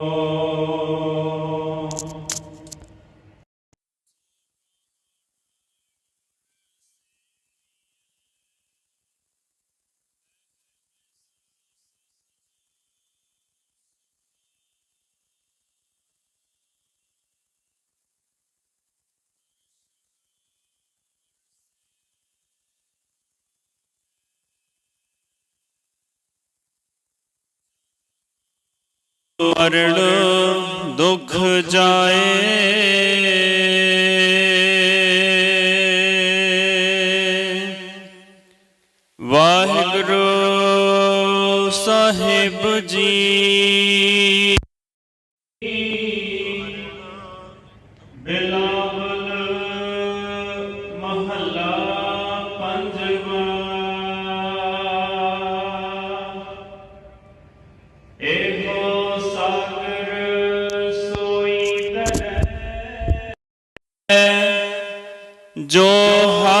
哦。ਮਰਣ ਦੁਖ ਜਾਏ। ਵਾਹਿਗੁਰੂ ਸਾਹਿਬ ਜੀ।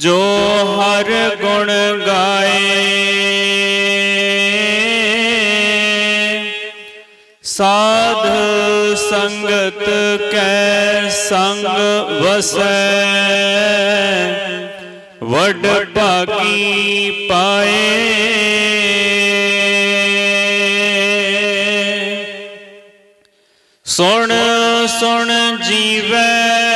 ਜੋ ਹਰ ਗੁਣ ਗਾਏ। ਸਾਧ ਸੰਗਤ ਕੈ ਸੰਗ ਵਸੈ। ਵਡ ਭਾਗੀ ਪਾਏ। ਸੁਣ ਸੁਣ ਜੀਵੈ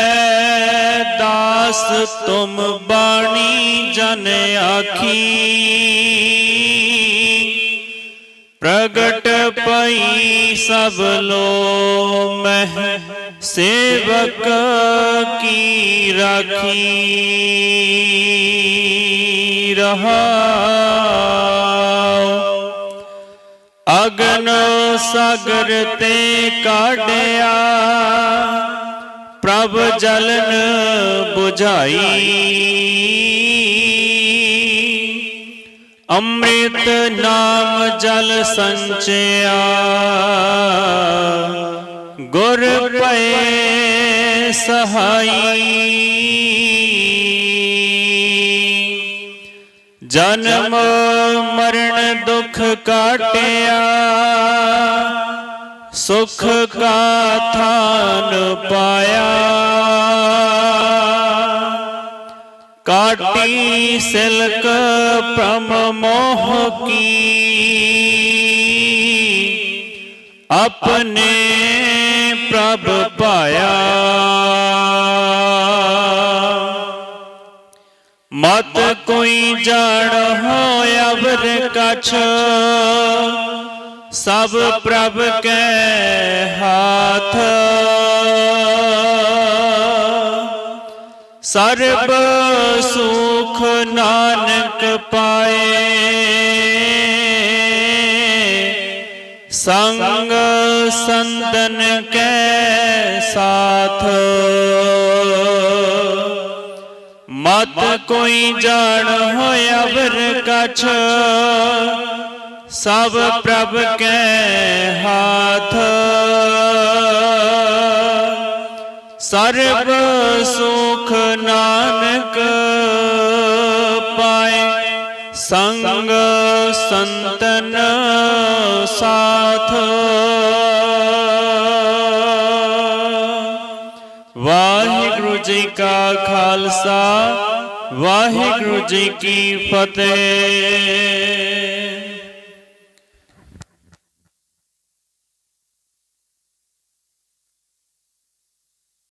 ਦਾਸ ਤੁਮ ਬਾਣੀ ਜਨ ਆਖੀ ਪ੍ਰਗਟ ਪਈ ਸਭ ਲੋ ਮਹਿ ਸੇਵਕ ਕੀ ਰਾਖੀ ਰਹਾਉ ਅਗਨ ਸਾਗਰ ਤੇ ਕਾਢਿਆ ਪ੍ਰਭ ਜਲਨ 부ਝਾਈ ਅੰਮ੍ਰਿਤ ਨਾਮ ਜਲ ਸੰਚਿਆ। ਗੁਰ ਪਏ ਸਹਾਈ। ਜਨਮ ਮਰਨ ਦੁਖ ਕਾਟਿਆ। ਸੁਖ ਕਾ ਥਾਨ ਪਾਇਆ। ਕਾਟੀ ਸਿਲਕ ਭ੍ਰਮ ਮੋਹ ਕੀ। ਆਪਣੇ ਪ੍ਰਭ ਪਾਇਆ। ਮਤ ਕੋਈ ਜਾਣ ਹੋ ਅਵਰ ਕਛ ਸਭ ਪ੍ਰਭ ਕੈ ਹਾਥ। ਸਰਬ ਸੁਖ ਨਾਨਕ ਪਾਏ। ਸੰਗ ਸੰਦਨ ਕੈ ਸਾਥ। ਮਤ ਕੋਈ ਜਾਣ ਹੋਇ ਵਰ ਕਛ। ਸਭ ਪ੍ਰਭ ਕੈ ਹਾਥ। ਸਰਬ ਸੁਖ ਨਾਨਕ ਪਾਏ। ਸੰਗ ਸੰਤਨ ਸਾਥ। ਵਾਹਿਗੁਰੂ ਜੀ ਕਾ ਖਾਲਸਾ, ਵਾਹਿਗੁਰੂ ਜੀ ਕੀ ਫਤਿਹ।